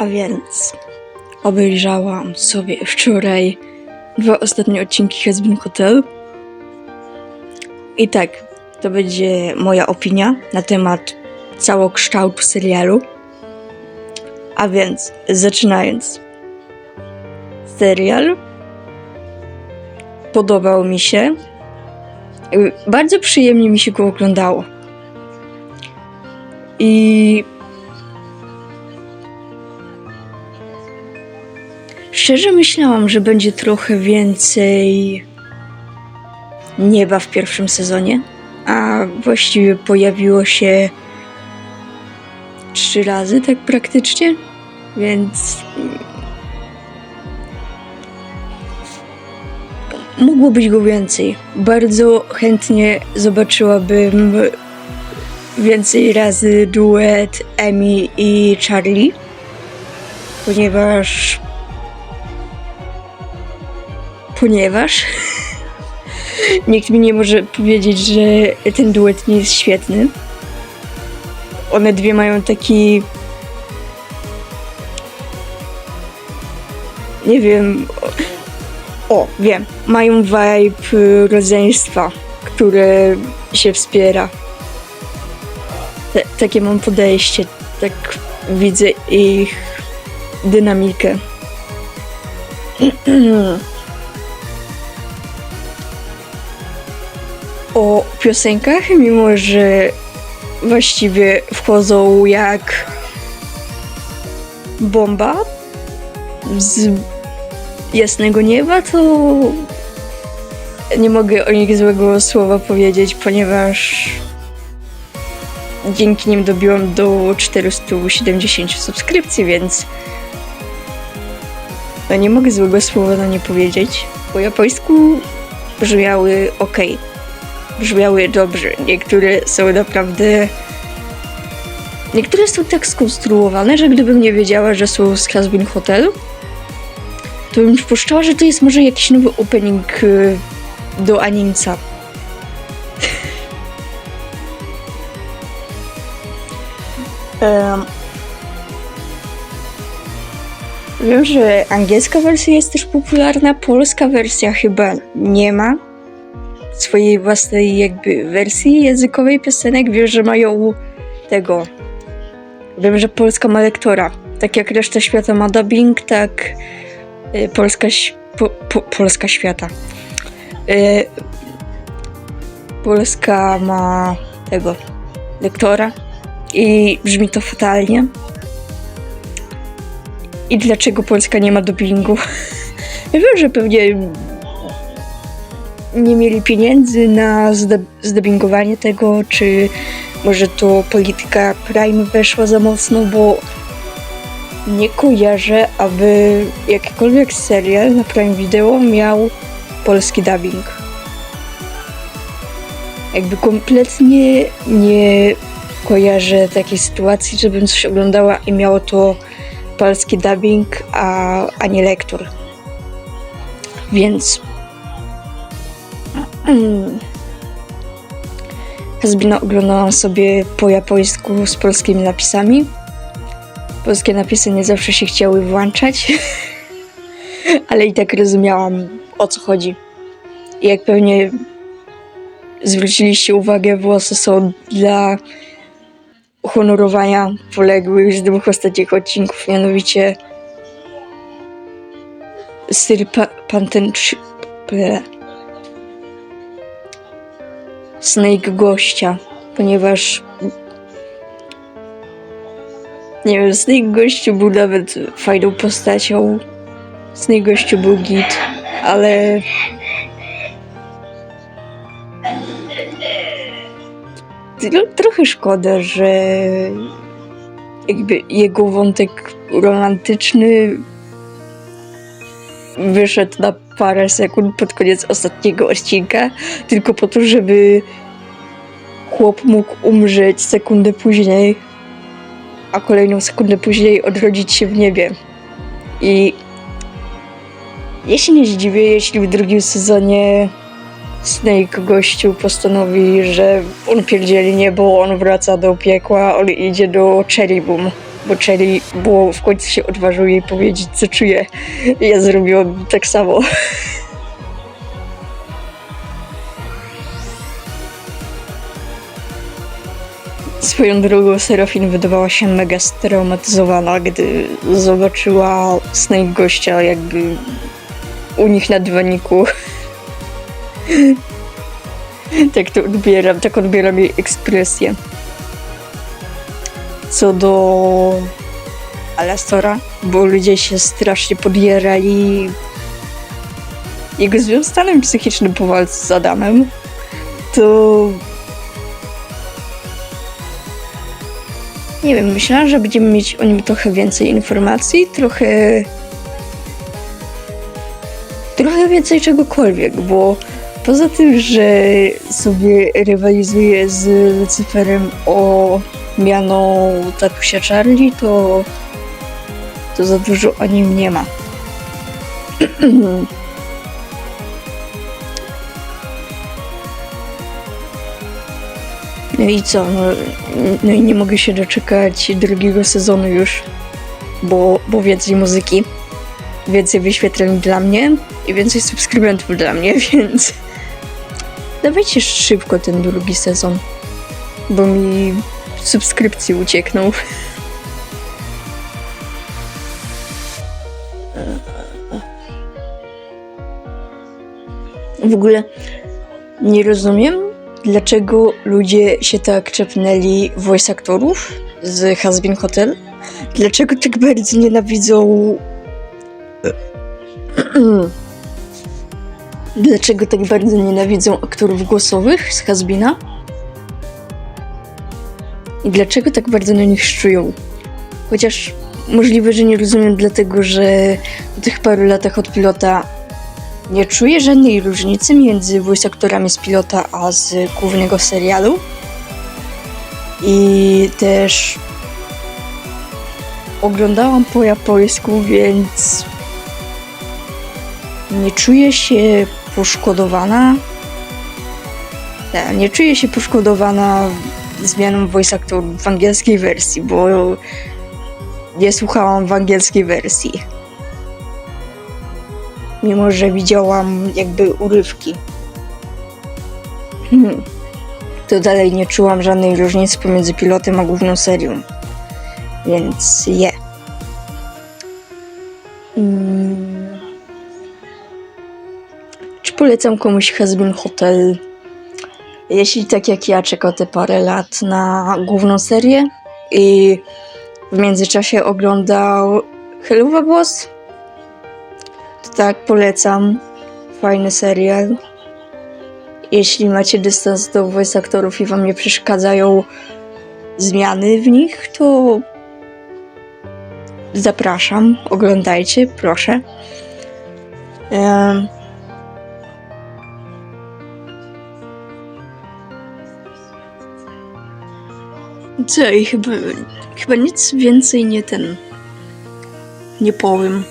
A więc obejrzałam sobie wczoraj dwa ostatnie odcinki Hezbin Hotel. I tak, to będzie moja opinia na temat całokształtu serialu. A więc, zaczynając. Serial podobał mi się. Bardzo przyjemnie mi się go oglądało. I Szczerze myślałam, że będzie trochę więcej nieba w pierwszym sezonie, a właściwie pojawiło się trzy razy, tak praktycznie, więc mogło być go więcej. Bardzo chętnie zobaczyłabym więcej razy duet Emi i Charlie, ponieważ ponieważ nikt mi nie może powiedzieć, że ten duet nie jest świetny. One dwie mają taki. Nie wiem. O, wiem. Mają vibe rodzeństwa, które się wspiera. Takie mam podejście. Tak widzę ich dynamikę. o piosenkach, mimo że właściwie wchodzą jak bomba z jasnego nieba, to nie mogę o nich złego słowa powiedzieć, ponieważ dzięki nim dobiłam do 470 subskrypcji, więc no nie mogę złego słowa na nie powiedzieć. Po japońsku brzmiały ok brzmiały dobrze. Niektóre są naprawdę. Niektóre są tak skonstruowane, że gdybym nie wiedziała, że są z Hasbin Hotel, to bym przypuszczała, że to jest może jakiś nowy opening y, do animca. Em, Wiem, że angielska wersja jest też popularna, polska wersja chyba nie ma swojej własnej jakby wersji językowej piosenek. Wiem, że mają tego. Wiem, że Polska ma lektora. Tak jak reszta świata ma dubbing, tak y, Polska, po, po, Polska świata. Y, Polska ma tego lektora i brzmi to fatalnie. I dlaczego Polska nie ma dubbingu? Ja wiem, że pewnie nie mieli pieniędzy na zde- zdubbingowanie tego, czy może to polityka Prime weszła za mocno, bo nie kojarzę, aby jakikolwiek serial na Prime Video miał polski dubbing. Jakby kompletnie nie kojarzę takiej sytuacji, żebym coś oglądała i miało to polski dubbing, a, a nie lektor. Więc Mm. Zbina oglądałam sobie po japońsku z polskimi napisami. Polskie napisy nie zawsze się chciały włączać, ale i tak rozumiałam o co chodzi. I jak pewnie zwróciliście uwagę, włosy są dla uhonorowania poległych z dwóch ostatnich odcinków, mianowicie Sir pa- Panten... Snake gościa, ponieważ nie wiem, Snake gościu był nawet fajną postacią. Snake gościu był git, ale Tro- trochę szkoda, że jakby jego wątek romantyczny wyszedł na parę sekund pod koniec ostatniego odcinka, tylko po to, żeby chłop mógł umrzeć sekundę później, a kolejną sekundę później odrodzić się w niebie. I ja się nie zdziwię, jeśli w drugim sezonie Snake gościu postanowi, że on pierdzieli niebo, on wraca do piekła, on idzie do Cherry Boom. Bo Cherry było w końcu się odważył jej powiedzieć, co czuje. Ja zrobiłam tak samo. Swoją drogą Serafin wydawała się mega straumatyzowana, gdy zobaczyła Snake gościa jakby u nich na dywaniku. tak to odbieram, tak odbieram jej ekspresję. Co do Alastora, bo ludzie się strasznie podjerali jego złym psychicznym po walce z Adamem, to nie wiem, myślałam, że będziemy mieć o nim trochę więcej informacji, trochę trochę więcej czegokolwiek, bo poza tym, że sobie rywalizuje z Lucyferem o miano tatusia Charlie, to to za dużo o nim nie ma. No i co? No, no i nie mogę się doczekać drugiego sezonu już, bo, bo więcej muzyki, więcej wyświetleń dla mnie i więcej subskrybentów dla mnie, więc dawajcie szybko ten drugi sezon, bo mi subskrypcji uciekną. W ogóle nie rozumiem, dlaczego ludzie się tak czepnęli voice aktorów z Hasbin Hotel. Dlaczego tak bardzo nienawidzą. Dlaczego tak bardzo nienawidzą aktorów głosowych z Hasbina? I dlaczego tak bardzo na nich szczują? Chociaż możliwe, że nie rozumiem, dlatego że po tych paru latach od pilota nie czuję żadnej różnicy między voice aktorami z pilota a z głównego serialu. I też oglądałam po japońsku, więc nie czuję się poszkodowana. Nie, nie czuję się poszkodowana zmianą voice aktorów w angielskiej wersji, bo nie słuchałam w angielskiej wersji mimo że widziałam jakby urywki. Hmm. To dalej nie czułam żadnej różnicy pomiędzy pilotem a główną serią. Więc je. Hmm. Czy polecam komuś Hasbin Hotel? Jeśli tak jak ja czekał te parę lat na główną serię i w międzyczasie oglądał Helluva Boss, to tak, polecam. Fajny serial. Jeśli macie dystans do voice aktorów i wam nie przeszkadzają zmiany w nich, to zapraszam, oglądajcie, proszę. Em, Co i chyba, chyba nic więcej nie ten nie powiem.